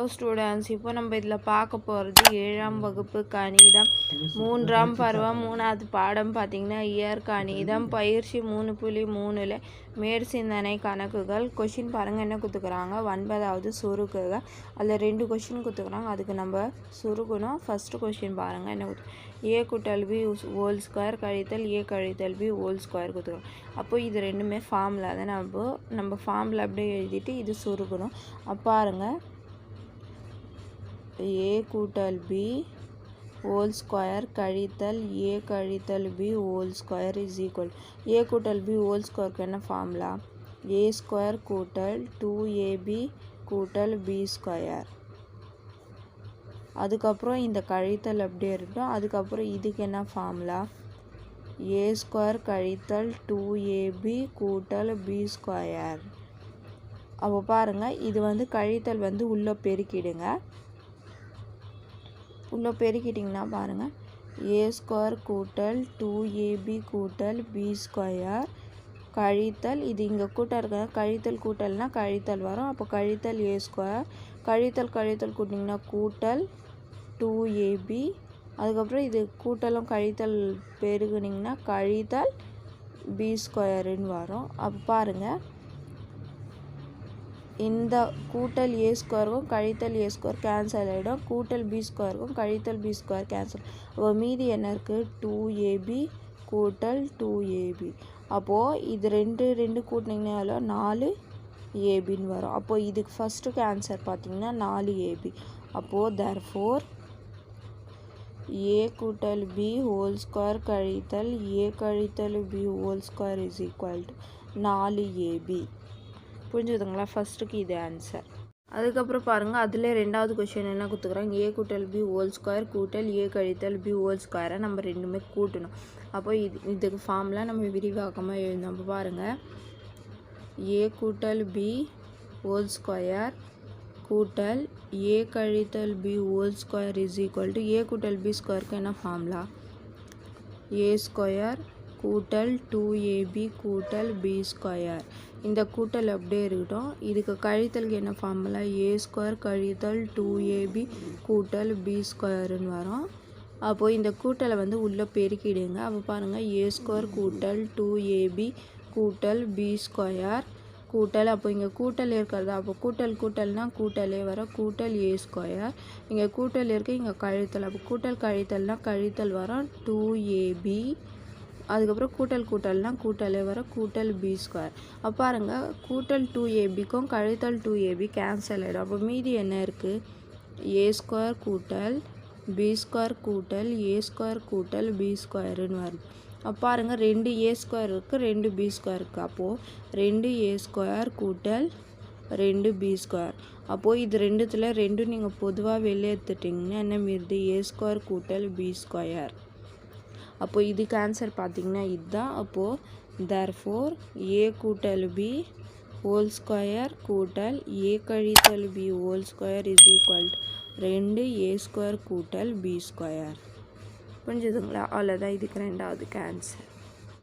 Hello students இப்போ நம்ம இதில் பார்க்க போகிறது ஏழாம் வகுப்பு கணிதம். மூன்றாம் பருவம் மூணாவது பாடம் பார்த்திங்கன்னா இயற் கணிதம். பயிற்சி மூணு புள்ளி மூணில் மேற்சிந்தனை கணக்குகள். கொஷின் பாருங்கள் என்ன கொடுத்துக்குறாங்க? ஒன்பதாவது சுருக்குகள் அதில் ரெண்டு கொஷின் கொடுத்துக்குறாங்க. அதுக்கு நம்ம சுருக்கணும். ஃபஸ்ட்டு கொஷின் பாருங்கள் என்ன கொடுத்து ஏ கூட்டல் பி ஹோல் ஸ்கொயர் கழித்தல் ஏ கழித்தல் பி ஹோல் ஸ்கொயர் கொடுத்துருக்கோம் அப்போ இது ரெண்டுமே ஃபார்மில் தான். நம்ம நம்ம ஃபார்மில் அப்படியே எழுதிட்டு இது சுருக்கணும். அப்போ பாருங்கள் ஏ கூட்டல் பி ஹோல் ஸ்கொயர் கழித்தல் ஏ கழித்தல் B whole square is equal. A கூட்டல் பி ஹோல் ஸ்கொயருக்கு என்ன ஃபார்முலா? ஏ ஸ்கொயர் கூட்டல் டூ ஏபி கூட்டல் பி ஸ்கொயர். அதுக்கப்புறம் இந்த கழித்தல் அப்படியே இருக்கட்டும். அதுக்கப்புறம் இதுக்கு என்ன ஃபார்முலா? ஏ ஸ்கொயர் கழித்தல் டூ ஏபி கூட்டல் பி ஸ்கொயர். அப்போ பாருங்கள் இது வந்து கழித்தல் வந்து உள்ளே பெருக்கிடுங்க. உள்ளே பெருக்கிட்டிங்கன்னா பாருங்கள் ஏ ஸ்கொயர் கூட்டல் டூ ஏபி கூட்டல் பி ஸ்கொயர் கழித்தல் இது இங்கே கூட்டம் இருக்க கழித்தல் கூட்டல்னால் கழித்தல் வரும். அப்போ கழித்தல் ஏ ஸ்கொயர் கழித்தல் கழித்தல் கூட்டிங்கன்னா கூட்டல் டூ ஏபி அதுக்கப்புறம் இது கூட்டலும் கழித்தல் பெருகுனிங்கன்னா கழித்தல் பி ஸ்கொயருன்னு வரும். அப்போ பாருங்கள் இந்த கூட்டல் ஏ ஸ்கொயருக்கும் கழித்தல் ஏ ஸ்கொயர் கேன்சல் ஆகிடும் கூட்டல் பி ஸ்கொயருக்கும் கழித்தல் பி ஸ்கொயர் கேன்சல் அப்போ மீதி என்ன இருக்குது டூ ஏபி கூட்டல் டூ ஏபி அப்போது இது ரெண்டு ரெண்டு கூட்டினீங்கன்னா நாலு ஏபின்னு வரும். அப்போது இதுக்கு ஃபஸ்ட்டுக்கு ஆன்சர் பார்த்திங்கன்னா நாலு ஏபி அப்போது தர் ஃபோர் ஏ கூட்டல் பி ஹோல் ஸ்கொயர் கழித்தல் ஏ கழித்தல் B whole square is equal to நாலு ஏபி புரிஞ்சுதுங்களா? ஃபஸ்ட்டுக்கு இது ஆன்சர் அதுக்கப்புறம் பாருங்கள் அதில் ரெண்டாவது கொஷின் என்ன கொடுத்துக்குறாங்க ஏ கூட்டல் பி ஹோல் ஸ்கொயர் கூட்டல் ஏ கழித்தல் பி ஹோல் ஸ்கொயரை நம்ம ரெண்டுமே கூட்டணும். அப்போ இது இதுக்கு ஃபார்ம்லாம் நம்ம விரிவாக்கமாக எழுதணும். அப்போ பாருங்கள் ஏ கூட்டல் பி ஹோல் ஸ்கொயர் கூட்டல் ஏ கழித்தல் B whole square is equal to A கூட்டல் பி ஸ்கொயருக்கு என்ன ஃபார்ம்லா ஏ ஸ்கொயர் கூட்டல் டூ ஏபி கூட்டல் பி ஸ்கொயர். இந்த கூட்டல் அப்படியே இருக்கட்டும். இதுக்கு கழித்தலுக்கு என்ன ஃபார்முலா ஏ ஸ்கொயர் கழித்தல் டூ ஏபி கூட்டல் பி ஸ்கொயருன்னு வரும். அப்போது இந்த கூட்டலை வந்து உள்ளே பெருக்கிடுங்க. அப்போ பாருங்கள் ஏ ஸ்கொயர் கூட்டல் டூ ஏபி கூட்டல் பி ஸ்கொயர் கூட்டல். அப்போ இங்கே கூட்டல் இருக்கிறதா? அப்போ கூட்டல் கூட்டல்னால் கூட்டலே வர கூட்டல் ஏ ஸ்கொயர் இங்கே கூட்டல் இருக்குது இங்கே கழித்தல். அப்போ கூட்டல் கழித்தல்னால் கழித்தல் வரும். டூ ஏபி அதுக்கப்புறம் கூட்டல் கூட்டல்னால் கூட்டலே வர கூட்டல் பி ஸ்கொயர் அப்போ பாருங்கள் கூட்டல் டூ ஏபிக்கும் கழித்தல் டூ ஏபி கேன்சல் ஆகிடும் அப்போ மீதி என்ன இருக்குது ஏ ஸ்கொயர் கூட்டல் பி ஸ்கொயர் கூட்டல் ஏ ஸ்கொயர் கூட்டல் பி ஸ்கொயருன்னு வரும். அப்போ பாருங்கள் ரெண்டு ஏ ஸ்கொயர் இருக்குது ரெண்டு பி ஸ்கொயர் இருக்குது அப்போது ரெண்டு ஏ ஸ்கொயர் கூட்டல் ரெண்டு பி ஸ்கொயர் அப்போது இது ரெண்டுத்தில் ரெண்டும் நீங்கள் பொதுவாக வெளியே எடுத்துட்டிங்கன்னா என்ன மீறுது? ஏ ஸ்கொயர் கூட்டல் பி ஸ்கொயர் அப்போது இதுக்கு ஆன்சர் பார்த்திங்கன்னா இதுதான். அப்போது தேர் ஃபோர் ஏ கூட்டல் பி ஹோல் ஸ்கொயர் கூட்டல் ஏ கழித்தல் B whole square is equal ரெண்டு ஏ ஸ்கொயர் கூட்டல் பி ஸ்கொயர் புரிஞ்சுதுங்களா? அவ்வளோதான் இதுக்கு ரெண்டாவதுக்கு ஆன்சர்